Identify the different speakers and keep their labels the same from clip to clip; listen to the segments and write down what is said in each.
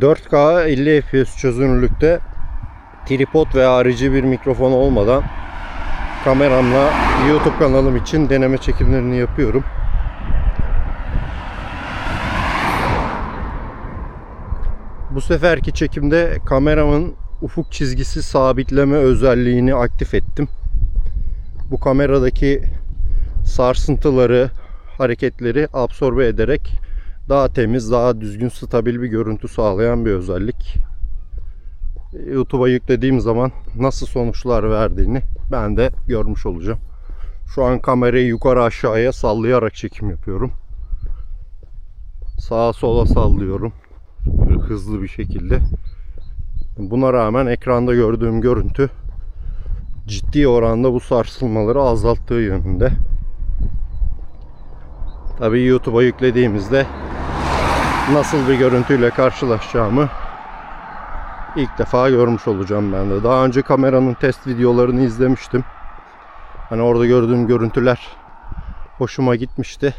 Speaker 1: 4K 50 FPS çözünürlükte tripod ve harici bir mikrofon olmadan kameramla YouTube kanalım için deneme çekimlerini yapıyorum. Bu seferki çekimde kameramın ufuk çizgisi sabitleme özelliğini aktif ettim. Bu kameradaki sarsıntıları, hareketleri absorbe ederek daha temiz, daha düzgün, stabil bir görüntü sağlayan bir özellik. YouTube'a yüklediğim zaman nasıl sonuçlar verdiğini ben de görmüş olacağım. Şu an kamerayı yukarı aşağıya sallayarak çekim yapıyorum. Sağa sola sallıyorum. Hızlı bir şekilde. Buna rağmen ekranda gördüğüm görüntü ciddi oranda bu sarsılmaları azalttığı yönünde. Tabii YouTube'a yüklediğimizde nasıl bir görüntüyle karşılaşacağımı ilk defa görmüş olacağım ben de. Daha önce kameranın test videolarını izlemiştim. Hani orada gördüğüm görüntüler hoşuma gitmişti.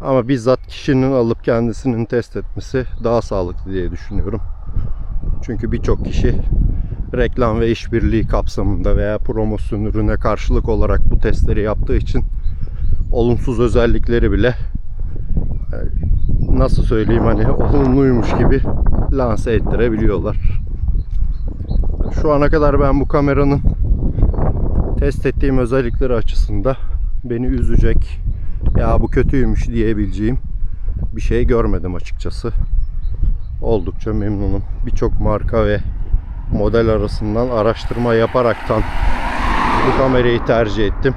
Speaker 1: Ama bizzat kişinin alıp kendisinin test etmesi daha sağlıklı diye düşünüyorum. Çünkü birçok kişi reklam ve işbirliği kapsamında veya promosyon ürüne karşılık olarak bu testleri yaptığı için olumsuz özellikleri bile e, nasıl söyleyeyim hani olumluymuş gibi lanse ettirebiliyorlar. Şu ana kadar ben bu kameranın test ettiğim özellikleri açısında beni üzecek ya bu kötüymüş diyebileceğim bir şey görmedim açıkçası. Oldukça memnunum. Birçok marka ve model arasından araştırma yaparaktan bu kamerayı tercih ettim.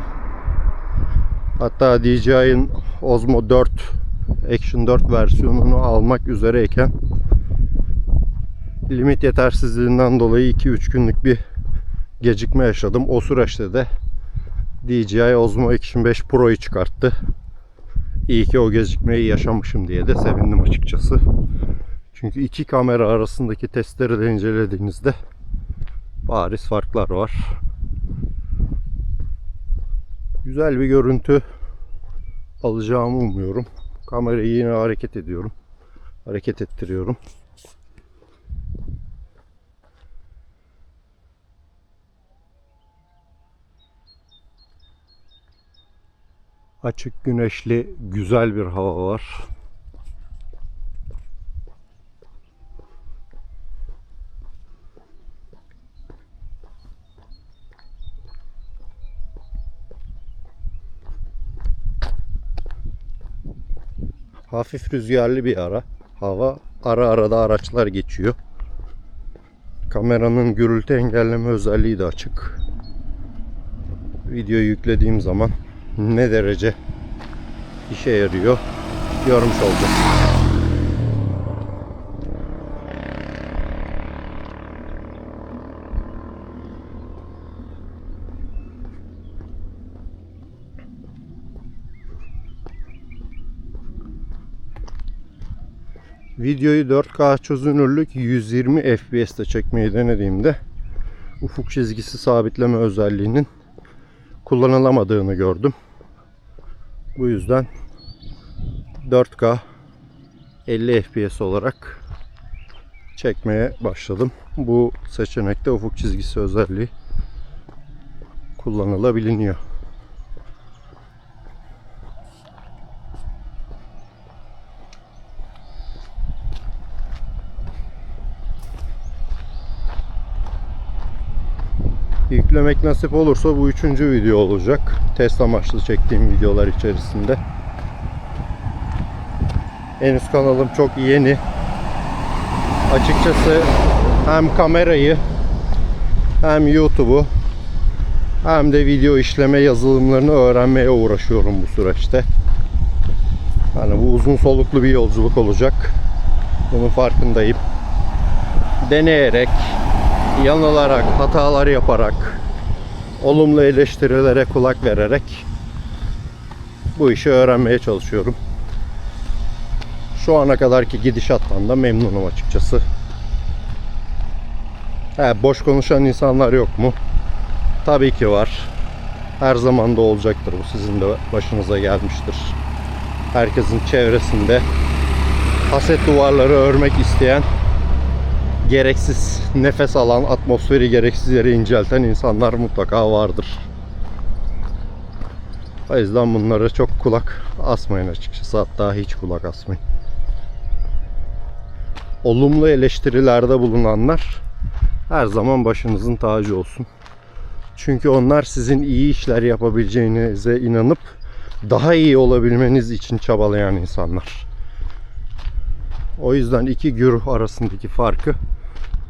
Speaker 1: Hatta DJI'ın Osmo 4 Action 4 versiyonunu almak üzereyken limit yetersizliğinden dolayı 2-3 günlük bir gecikme yaşadım. O süreçte de DJI Osmo Action 5 Pro'yu çıkarttı. İyi ki o gecikmeyi yaşamışım diye de sevindim açıkçası. Çünkü iki kamera arasındaki testleri de incelediğinizde bariz farklar var. Güzel bir görüntü alacağımı umuyorum. Kamerayı yine hareket ediyorum. Hareket ettiriyorum. Açık güneşli güzel bir hava var. Hafif rüzgarlı bir ara. Hava ara ara da araçlar geçiyor. Kameranın gürültü engelleme özelliği de açık. Videoyu yüklediğim zaman ne derece işe yarıyor görmüş olacağız. Videoyu 4K çözünürlük 120 FPS'te çekmeyi denediğimde ufuk çizgisi sabitleme özelliğinin kullanılamadığını gördüm. Bu yüzden 4K 50 FPS olarak çekmeye başladım. Bu seçenekte ufuk çizgisi özelliği kullanılabiliyor. Yüklemek nasip olursa bu üçüncü video olacak. Test amaçlı çektiğim videolar içerisinde. Henüz kanalım çok yeni. Açıkçası hem kamerayı hem YouTube'u hem de video işleme yazılımlarını öğrenmeye uğraşıyorum bu süreçte. Yani bu uzun soluklu bir yolculuk olacak. Bunun farkındayım. Deneyerek, yanılarak, hatalar yaparak, olumlu eleştirilere kulak vererek bu işi öğrenmeye çalışıyorum. Şu ana kadarki gidişattan da memnunum açıkçası. He, boş konuşan insanlar yok mu? Tabii ki var. Her zaman da olacaktır bu sizin de başınıza gelmiştir. Herkesin çevresinde haset duvarları örmek isteyen gereksiz nefes alan, atmosferi gereksiz yere incelten insanlar mutlaka vardır. O yüzden bunlara çok kulak asmayın açıkçası. Hatta hiç kulak asmayın. Olumlu eleştirilerde bulunanlar her zaman başınızın tacı olsun. Çünkü onlar sizin iyi işler yapabileceğinize inanıp daha iyi olabilmeniz için çabalayan insanlar. O yüzden iki güruh arasındaki farkı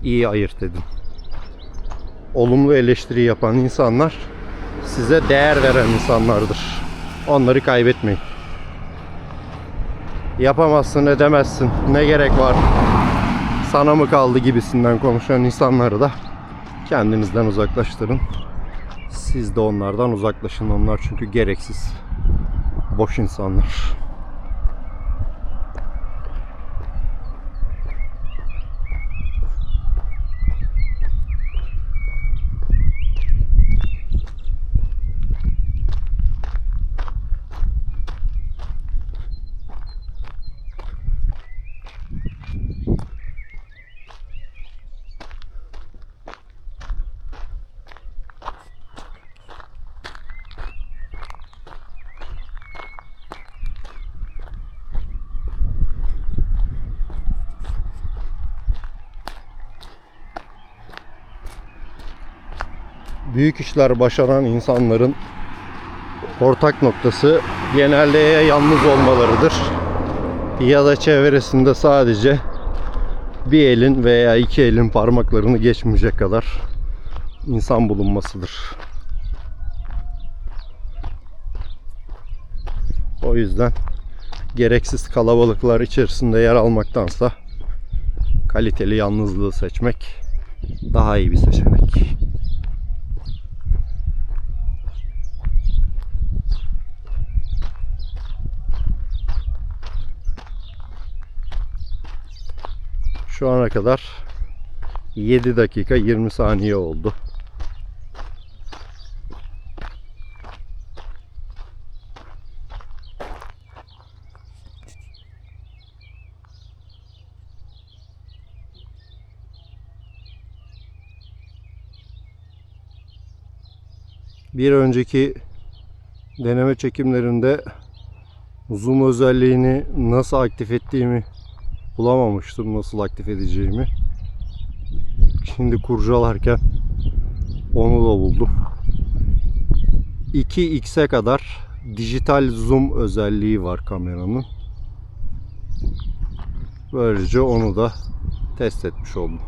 Speaker 1: iyi ayırt edin. Olumlu eleştiri yapan insanlar size değer veren insanlardır. Onları kaybetmeyin. Yapamazsın, edemezsin. Ne gerek var? Sana mı kaldı gibisinden konuşan insanları da kendinizden uzaklaştırın. Siz de onlardan uzaklaşın. Onlar çünkü gereksiz. Boş insanlar. Büyük işler başaran insanların ortak noktası genelde ya yalnız olmalarıdır ya da çevresinde sadece bir elin veya iki elin parmaklarını geçmeyecek kadar insan bulunmasıdır. O yüzden gereksiz kalabalıklar içerisinde yer almaktansa kaliteli yalnızlığı seçmek daha iyi bir seçenek. Şu ana kadar 7 dakika 20 saniye oldu. Bir önceki deneme çekimlerinde zoom özelliğini nasıl aktif ettiğimi bulamamıştım nasıl aktif edeceğimi. Şimdi kurcalarken onu da buldum. 2x'e kadar dijital zoom özelliği var kameranın. Böylece onu da test etmiş oldum.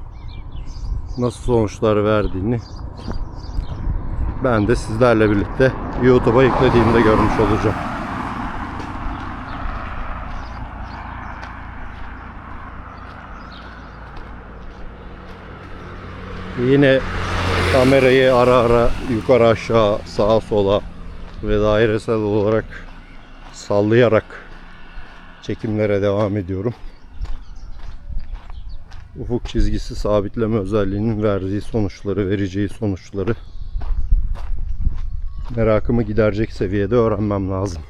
Speaker 1: Nasıl sonuçlar verdiğini ben de sizlerle birlikte YouTube'a yüklediğimde görmüş olacağım. Yine kamerayı ara ara yukarı aşağı sağa sola ve dairesel olarak sallayarak çekimlere devam ediyorum. Ufuk çizgisi sabitleme özelliğinin verdiği sonuçları, vereceği sonuçları merakımı giderecek seviyede öğrenmem lazım.